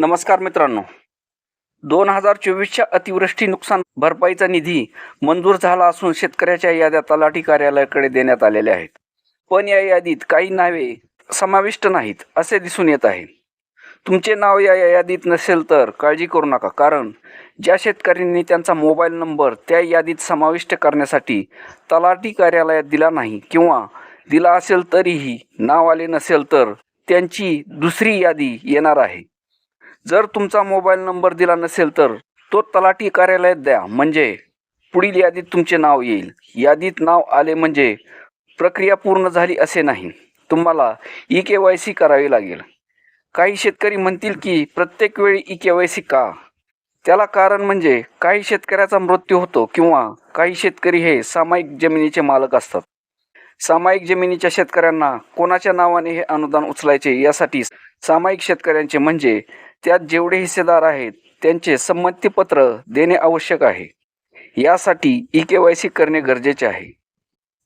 नमस्कार मित्रांनो. दोन हजार चोवीसच्या अतिवृष्टी नुकसान भरपाईचा निधी मंजूर झाला असून शेतकऱ्याच्या याद्या तलाठी कार्यालयाकडे देण्यात आलेल्या आहेत. पण या यादीत काही नावे समाविष्ट नाहीत असे दिसून येत आहे. तुमचे नाव या यादीत नसेल तर काळजी करू नका कारण ज्या शेतकऱ्यांनी त्यांचा मोबाईल नंबर त्या यादीत समाविष्ट करण्यासाठी तलाठी कार्यालयात दिला नाही किंवा दिला असेल तरीही नाव आले नसेल तर त्यांची दुसरी यादी येणार आहे. जर तुमचा मोबाईल नंबर दिला नसेल तर तो तलाठी कार्यालयात द्या. म्हणजे पुढील यादीत तुमचे नाव येईल. यादीत नाव आले म्हणजे प्रक्रिया पूर्ण झाली असे नाही. तुम्हाला ई के वाय सी करावी लागेल. काही शेतकरी म्हणतील की प्रत्येक वेळी ई के वाय सी का? त्याला कारण म्हणजे काही शेतकऱ्याचा मृत्यू होतो किंवा काही शेतकरी हे सामायिक जमिनीचे मालक असतात. सामायिक जमिनीच्या शेतकऱ्यांना कोणाच्या नावाने हे अनुदान उचलायचे यासाठी सामायिक शेतकऱ्यांचे म्हणजे त्यात जेवढे हिस्सेदार आहेत त्यांचे संमतीपत्र देणे आवश्यक आहे. यासाठी ई के वाय सी करणे गरजेचे आहे.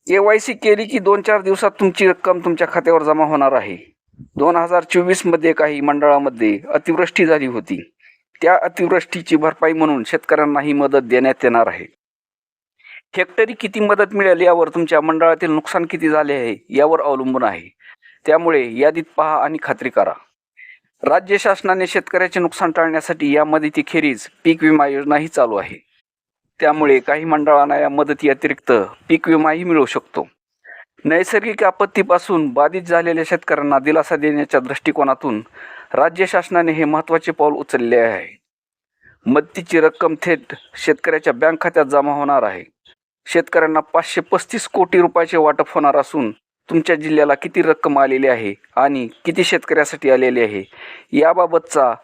के वाय सी केली की दोन चार दिवसात तुमची रक्कम तुमच्या खात्यावर जमा होणार आहे. दोन हजार चोवीसमध्ये काही मंडळामध्ये अतिवृष्टी झाली होती. त्या अतिवृष्टीची भरपाई म्हणून शेतकऱ्यांना ही मदत देण्यात येणार आहे. हेक्टरी किती मदत मिळेल यावर तुमच्या मंडळातील नुकसान किती झाले आहे यावर अवलंबून आहे. त्यामुळे यादीत पहा आणि खात्री करा. राज्य शासनाने शेतकऱ्याचे नुकसान टाळण्यासाठी या मदतीखेरीज पीक विमा योजनाही चालू आहे. त्यामुळे काही मंडळांना या मदती अतिरिक्त पीक विमाही मिळू शकतो. नैसर्गिक आपत्तीपासून बाधित झालेल्या शेतकऱ्यांना दिलासा देण्याच्या दृष्टिकोनातून राज्य शासनाने हे महत्त्वाचे पाऊल उचलले आहे. मदतीची रक्कम थेट शेतकऱ्याच्या बँक खात्यात जमा होणार आहे. शेतकऱ्यांना पाचशे पस्तीस कोटी रुपयाचे वाटप होणार असून तुमच्या जिल्ह्याला किती रक्कम आलेली आहे आणि किती शेतकऱ्यासाठी आलेली आहे? याबाबतचा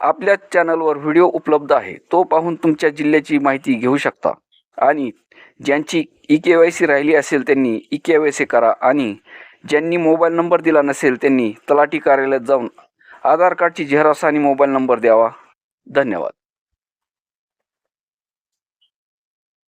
आपल्या चॅनलवर व्हिडिओ उपलब्ध आहे. तो पाहून तुमच्या जिल्ह्याची माहिती घेऊ शकता. आणि ज्यांची ई के वाय सी राहिली असेल त्यांनी ई के वाय सी करा आणि ज्यांनी मोबाईल नंबर दिला नसेल त्यांनी तलाठी कार्यालयात जाऊन आधार कार्डची झेरॉक्स आणि मोबाईल नंबर द्यावा. धन्यवाद.